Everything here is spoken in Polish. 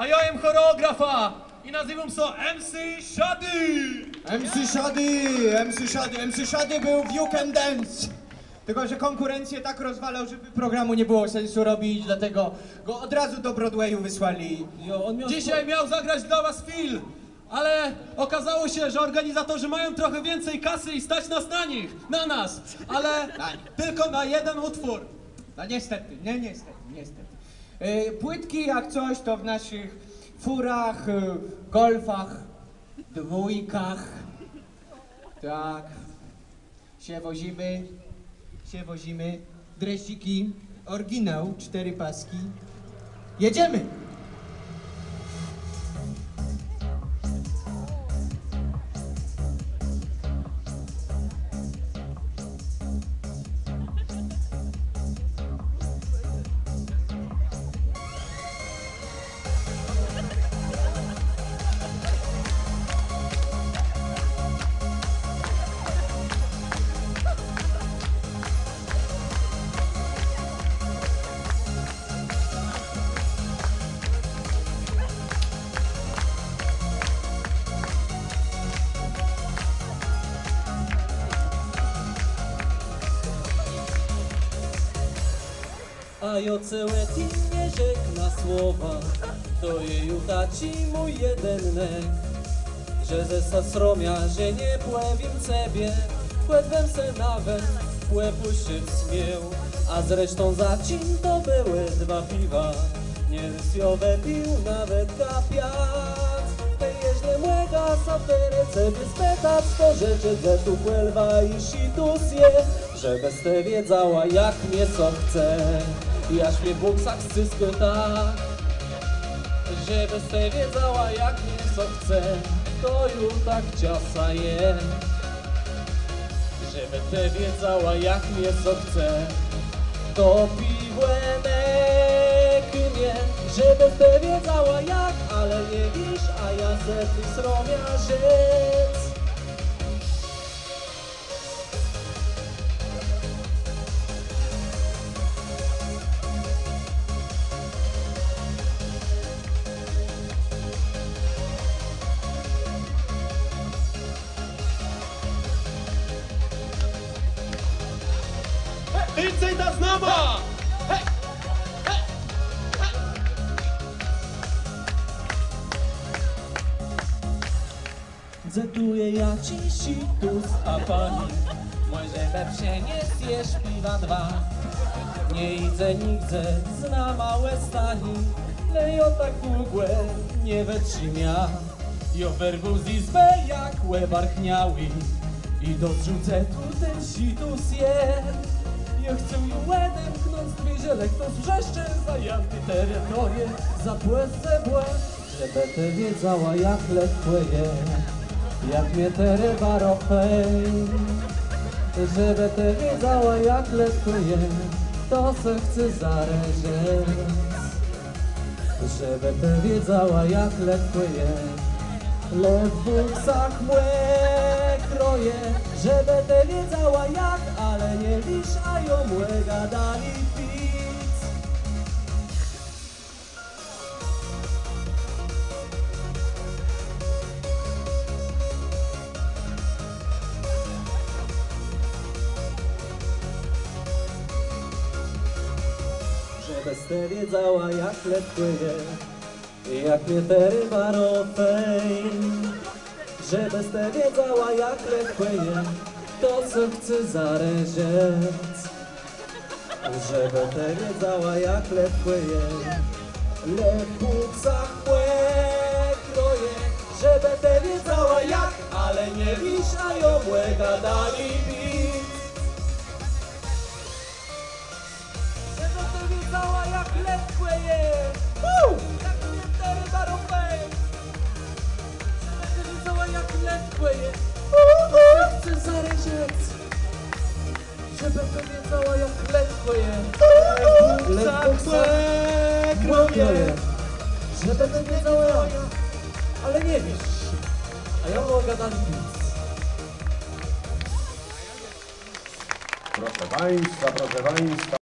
A ja jem choreografa i nazywam się MC Shady. MC Shady, MC Shady, MC Shady był w You Can Dance. Tylko, że konkurencję tak rozwalał, żeby programu nie było sensu robić, dlatego go od razu do Broadwayu wysłali. Miał Dzisiaj miał zagrać dla was film, ale okazało się, że organizatorzy mają trochę więcej kasy i stać nas na nich, na nas, ale tylko na jeden utwór. No niestety, nie niestety, niestety. Yy, płytki jak coś to w naszych furach, yy, golfach, dwójkach. Tak. Się wozimy, się wozimy. Dresiki, oryginał, cztery paski. Jedziemy! Jo całe ti nie rzekna słowa, to je juchaci mój jedynek. Że ze sa sromia, że nie płewim cebie, płetwem se nawet płepuścić śmiał. A zresztą za cim to były dwa piwa, nie rysiowe pił nawet kapiat. Te jeździe młega sapery cebie spytać, to rzeczy ze tu płelwa i situs je, że bez te wiedziała jak mnie co chce. Jaś mnie Bóg chce spytać, że bez te wiedziała jak mnie co chce, to już tak ciasa je. Żeby te wiedziała jak mnie co chce, to piwłenek mnie. Żeby te wiedziała jak, ale nie wisz, a ja se ty sromia Więcej ta znama! Zetuję ja ci situs, a pani Może we przynieść jesz piwa dwa. Nie idę nigdzie, zna małe stani. Lejo tak długłe, nie wytrzymia Jo werwu z izbę jak łebarchniały I dorzucę tu ten situs je Ja chcę ją łedem knąc dwieże kto wrzeszczy Zajęty terytorię, za błędze błęd. Żeby ty wiedziała jak je jak mnie te ryba ropej Żeby ty wiedziała jak je To se chcę zareżeć Żeby ty wiedziała jak je Lew w buksach kroje Żeby ty wiedziała jak Ale nie wisz, a ją młe gadali pic. Żeby ste wiedziała jak lekko je Jak mnie te ryba ropej Żeby ste wiedziała jak je To co chcę zareżeć Żeby te wiedziała jak lekko je Lepuca chłe kroje. Żeby te wiedziała To wiedziała jak lekko jest Lekko kroje Żeby to wiedziała jak Ale nie wiesz. A ja mogę dać nic. Proszę Państwa, proszę Państwa.